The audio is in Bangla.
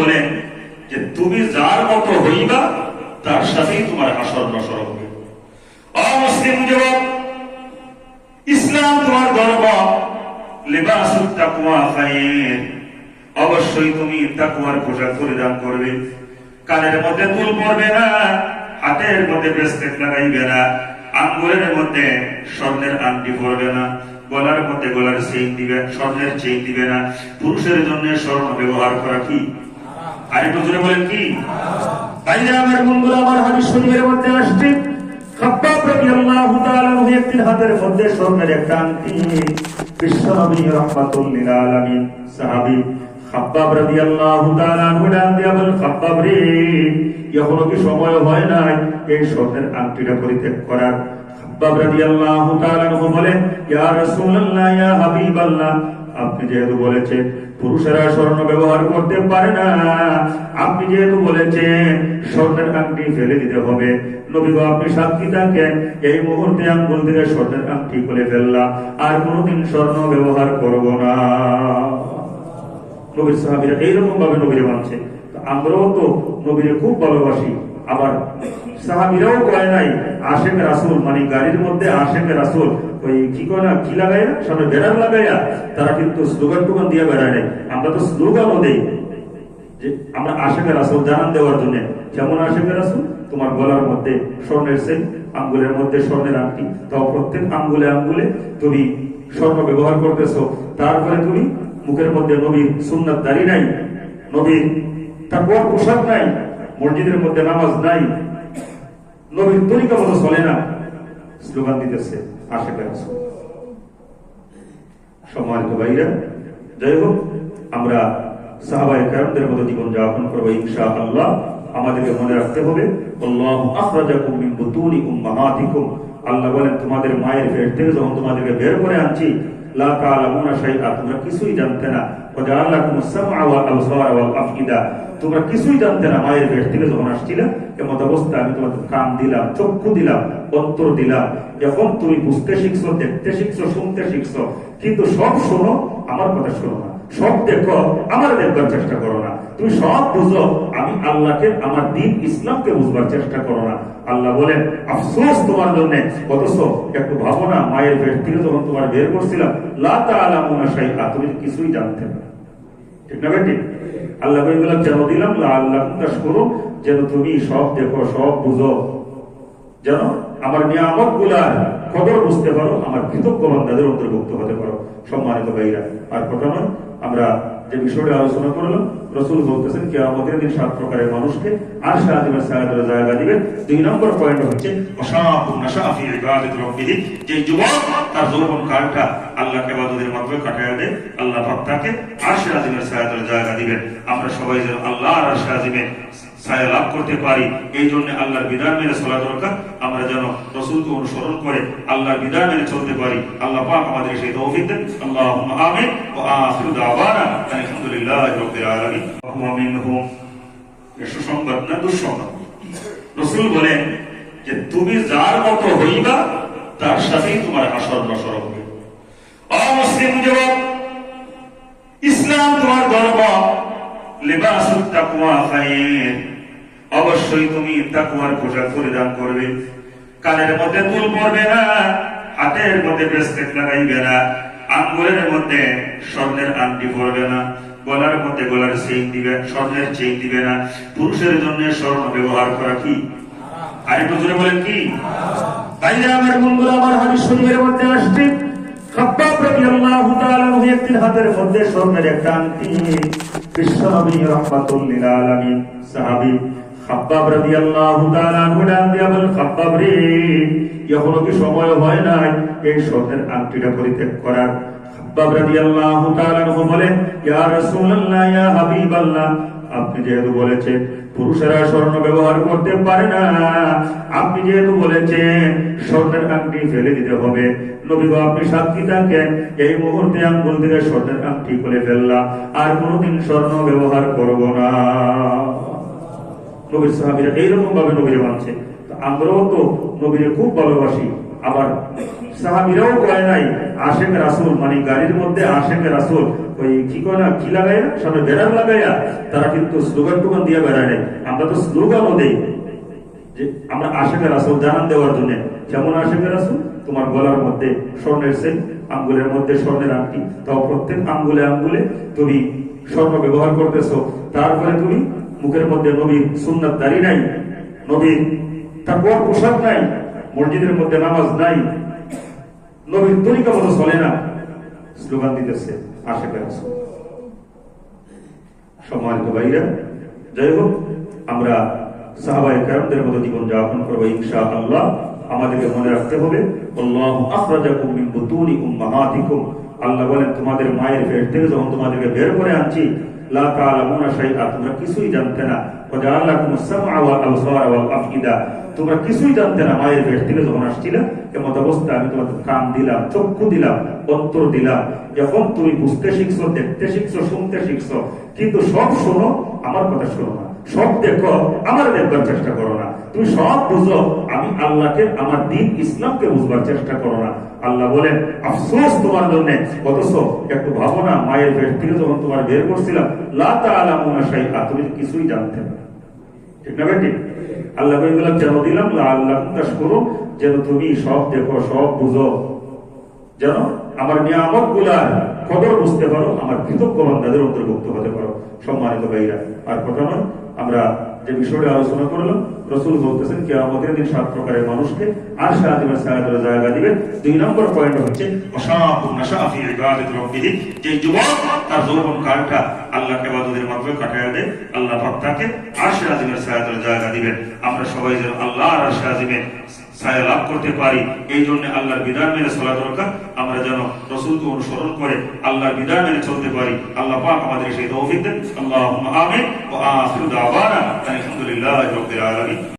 বলেন যে, তুমি যার মতো হইবা, তার সাথেই তোমার হবে। অমুসলিম যুবক, ইসলাম তোমার অবশ্যই তুমি তাকুয়ার পোশাক পরিধান করবে। কানের মধ্যে তুল পড়বে না, হাতের মধ্যে ব্রেসলেট লাগাইবে না, আঙ্গুলের মধ্যে স্বর্ণের আংটি পড়বে না। গলার মধ্যে গলার চেইন দিবে, স্বর্ণের চেইন দিবে না। পুরুষের জন্য স্বর্ণ ব্যবহার করা কি? আরেকটু জোরে বলেন কি? আমার বন্ধুরা, আমার হাদিস শরীফের মধ্যে আসছে। একটা আংটি। বিশ্বনবী রাহমাতুল লিল আলামিন খাব্বাব দিয়া বলেন খাব্বাব রে এখনও কি সময় হয় নাই? এই স্বর্ণের আংটিটা পরিত্যাগ করার খাব্বাব তাআলা আনহু বলেন ইয়া রাসূলুল্লাহ ইয়া হাবিবাল্লাহ আপনি যেহেতু বলেছেন পুরুষেরা স্বর্ণ ব্যবহার করতে পারে না আপনি যেহেতু বলেছেন স্বর্ণের আংটি ফেলে দিতে হবে নবী গো, আপনি সাক্ষী থাকেন এই মুহূর্তে আঙ্গুল থেকে স্বর্ণের আংটি খুলে ফেললাম আর কোনোদিন স্বর্ণ ব্যবহার করব না। নবীর সাহাবিরা এইরকম ভাবে নবীরে মানছে। তো আমরাও তো নবীরে খুব ভালোবাসি। আবার সাহাবিরাও কয় নাই, আশেখ রাসুল মানে গাড়ির মধ্যে আশেখ রাসুল। ওই কি কয় না, কি লাগাইয়া সামনে ব্যানার লাগাইয়া তারা কিন্তু স্লোগান টুগান দিয়ে বেড়ায় নাই। আমরা তো স্লোগানও দেই। যে আমরা আশেখ রাসুল জানান দেওয়ার জন্য। যেমন আশেখ রাসুল, তোমার গলার মধ্যে স্বর্ণের সেন, আঙ্গুলের মধ্যে স্বর্ণের আংটি। তাও প্রত্যেক আঙ্গুলে আঙ্গুলে তুমি স্বর্ণ ব্যবহার করতেছো। তারপরে তুমি মুখের মধ্যে নবীর সুন্নাত দাড়ি নাই নবীর তারপর পোশাক নাই, মসজিদের মধ্যে নামাজ নাই, নবীর তরিকা মতো চলে না, স্লোগান দিতেছে আশেখ রাসুল। সম্মানিত ভাইরা, যাই হোক, আমরা সাহাবাই কারণদের মতো জীবন যাপন করব ইনশা আল্লাহ আমাদেরকে মনে রাখতে হবে, আল্লাহ বলেন, তোমাদের মায়ের পেট থেকে যখন তোমাদেরকে বের করে আনছি লা তাআলামুনা শাইআ তোমরা কিছুই জানতে না। সামআ ওয়াল ওয়াল আফইদা তোমরা কিছুই জানতে না। মায়ের পেট থেকে যখন আসছিলে অবস্থা আমি তোমাদের কান দিলাম, চক্ষু দিলাম, অন্তর দিলাম। এখন তুমি বুঝতে শিখছো, দেখতে শিখছো, শুনতে শিখছো, কিন্তু সব শোনো, আমার কথা শোনো না। সব দেখো, আমার দেখবার চেষ্টা করো না। তুমি সব বুঝো, আমি আল্লাহকে, আমার দিন ইসলামকে বুঝবার চেষ্টা করো না। আল্লাহ বলেন, আফসোস তোমার জন্য, অথচ একটু ভাবো না, মায়ের পেট থেকে যখন তোমার বের করছিলাম লাতা লা তাআলামুনা শাইআ, তুমি কিছুই জানতে না। ঠিক না বেটি? আল্লাহ যেন দিলাম আল্লাহ করো যেন তুমি সব দেখো, সব বুঝো। যেন আমার নিয়ামতগুলার খবর বুঝতে পারো, আমার কৃতজ্ঞ বান্দাদের অন্তর্ভুক্ত হতে পারো, সম্মানিত ভাইরা। আর কথা নয়, আমরা যে বিষয়টা আলোচনা করলাম, রসুল বলতেছেন কি আমাদের দিন সাত প্রকারের মানুষকে আর সাহায্যের সাহায্যের জায়গা দিবেন। দুই নম্বর পয়েন্ট হচ্ছে যে যুবক, তার কালটা মাধ্যমে কাটায় দেয়, আল্লাহ আর সাহায্যের জায়গা দিবেন। আমরা সবাই যেন আল্লাহ আর লাভ করতে পারি এই জন্য আল্লাহর বিধান মেনে চলা দরকার। আমরা যেন রসুলকে অনুসরণ করে আল্লাহর বিধান মেনে চলতে পারি। আল্লাহ পাক আমাদের সেই তৌফিক দেন। আল্লাহুম্মা আমিন ওয়া আখিরু দাওয়ানা আলহামদুলিল্লাহি রাব্বিল আলামিন। ওয়া মিনহুম এ সুসংবাদ না, দুঃসংবাদ? রসুল বলেন যে, তুমি যার মতো হইবা, তার সাথেই তোমার আসর নসর হবে। অমুসলিম যুবক, ইসলাম তোমার ধর্ম লিবাসুত তাকওয়া খায়র। অবশ্যই তুমি তাকওয়ার পোশাক পরিধান করবে। কানের মধ্যে দুল পরবে না, হাতের মধ্যে ব্রেসলেট লাগাইবে না, আঙ্গুলের মধ্যে স্বর্ণের আংটি পরবে না, গলার মধ্যে গলার চেইন দিবে, স্বর্ণের চেইন দিবে না। পুরুষের জন্য স্বর্ণ ব্যবহার করা কি? বলেন কি? আমার বন্ধুরা, আমার শরীফের মধ্যে আসছে একটি আংটি। খাব্বাব দিয়া বলেন খাব্বাব রে এখনও কি সময় হয় নাই? এই স্বর্ণের আংটিটা পরিত্যাগ করার খাব্বাব তাআলা আনহু বলেন, ইয়া রাসূলুল্লাহ, ইয়া হাবিবাল্লাহ, আপনি যেহেতু বলেছেন পুরুষেরা স্বর্ণ ব্যবহার করতে পারে না, আপনি যেহেতু বলেছেন স্বর্ণের আংটি ফেলে দিতে হবে নবী আপনি সাক্ষী থাকেন, এই মুহূর্তে আঙ্গুল থেকে স্বর্ণের আংটি খুলে ফেললাম, আর কোনোদিন স্বর্ণ ব্যবহার করব না। নবীর সাহাবিরা এইরকম ভাবে নবীরে মানছে। আমরাও তো নবীরে খুব ভালোবাসি। আবার সাহাবিরাও কয় নাই, আশেক রাসুল মানে গাড়ির মধ্যে আশেক রাসুল। ওই কি কয় না, কি লাগাইয়া সামনে ব্যানার লাগাইয়া তারা কিন্তু স্লোগান দিয়ে বেড়ায় নাই। আমরা তো স্লোগানও দেই। যে আমরা আশেকের রাসুল জানান দেওয়ার জন্য। কেমন আশেকের রাসুল, তোমার গলার মধ্যে স্বর্ণের সেন আঙ্গুলের মধ্যে স্বর্ণের আংটি। তাও প্রত্যেক আঙ্গুলে আঙ্গুলে তুমি স্বর্ণ ব্যবহার করতেছো। তারপরে তুমি মুখের মধ্যে নবীর সুন্নাত দাড়ি নাই, নবীর তারপর পোশাক নাই, মসজিদের মধ্যে নামাজ নাই, নবীর তরিকা মতো চলে না, স্লোগান দিতেছে আশেকের রাসুল সম্মানিত ভাইরা, যাই হোক, আমরা সাহাবাই কারণদের মতো জীবন যাপন করব ইনশা আল্লাহ আমাদেরকে মনে রাখতে হবে, আল্লাহু বলেন, তোমাদের মায়ের পেট থেকে যখন তোমাদেরকে বের করে আনছি লা তাআলামুনা শাইআ, তোমরা কিছুই জানতে না। ওয়াজআলাকুমুস সামআ ওয়াল আবসারা ওয়াল আফইদা, তোমরা কিছুই জানতে না, মায়ের পেট থেকে যখন আসছিলে কেমন অবস্থা আমি তোমাকে কান দিলাম, চক্ষু দিলাম, অন্তর দিলাম। যখন তুমি বুঝতে শিখছো, দেখতে শিখছো, শুনতে শিখছো, কিন্তু সব শোনো, আমার কথা শোনো না। সব দেখো, আমার দেখবার চেষ্টা করো না। তুমি সব বুঝো, আমি আল্লাহকে, আমার দিন ইসলামকে বুঝবার চেষ্টা করো না। আল্লাহ বলেন, আফসোস তোমার জন্য, অথচ একটু ভাবো না, মায়ের পেট থেকে যখন তোমার বের করছিলাম, লা তাআলামুনা শাইআ, তুমি কিছুই জানতে না। ঠিক না বেটি? আল্লাহ কেন দিলাম আল্লাহ যেন তুমি সব দেখো, সব বুঝো। যেন আমারগুলার কদর বুঝতে পারো, আমার কৃতজ্ঞ বান্দাদের অন্তর্ভুক্ত হতে পারো। সম্মানিত ভাইরা, আর কথা নয় আমরা যে বিষয়টা আলোচনা করলাম, রসুল বলতেছেন কে আমাদের দিন সাত প্রকারের মানুষকে আর সাহায্যের সাহায্যের জায়গা দিবে দুই নম্বর পয়েন্ট হচ্ছে যে যুবক, তার যৌবন কালটা আল্লাহ মাধ্যমে দেয়, আল্লাহ সাহায্যের সাহায্যের জায়গা দিবেন। আমরা সবাই যেন আল্লাহ আর সাহায্যে ছায়া লাভ করতে পারি। এই জন্য আল্লাহর বিধান মেনে চলা দরকার। আমরা যেন রসুলকে অনুসরণ করে আল্লাহর বিধান মেনে চলতে পারি। আল্লাহ পাক আমাদের সেই তৌফিক দেন। আল্লাহ আমিন। ও আখিরু আলহামদুলিল্লাহ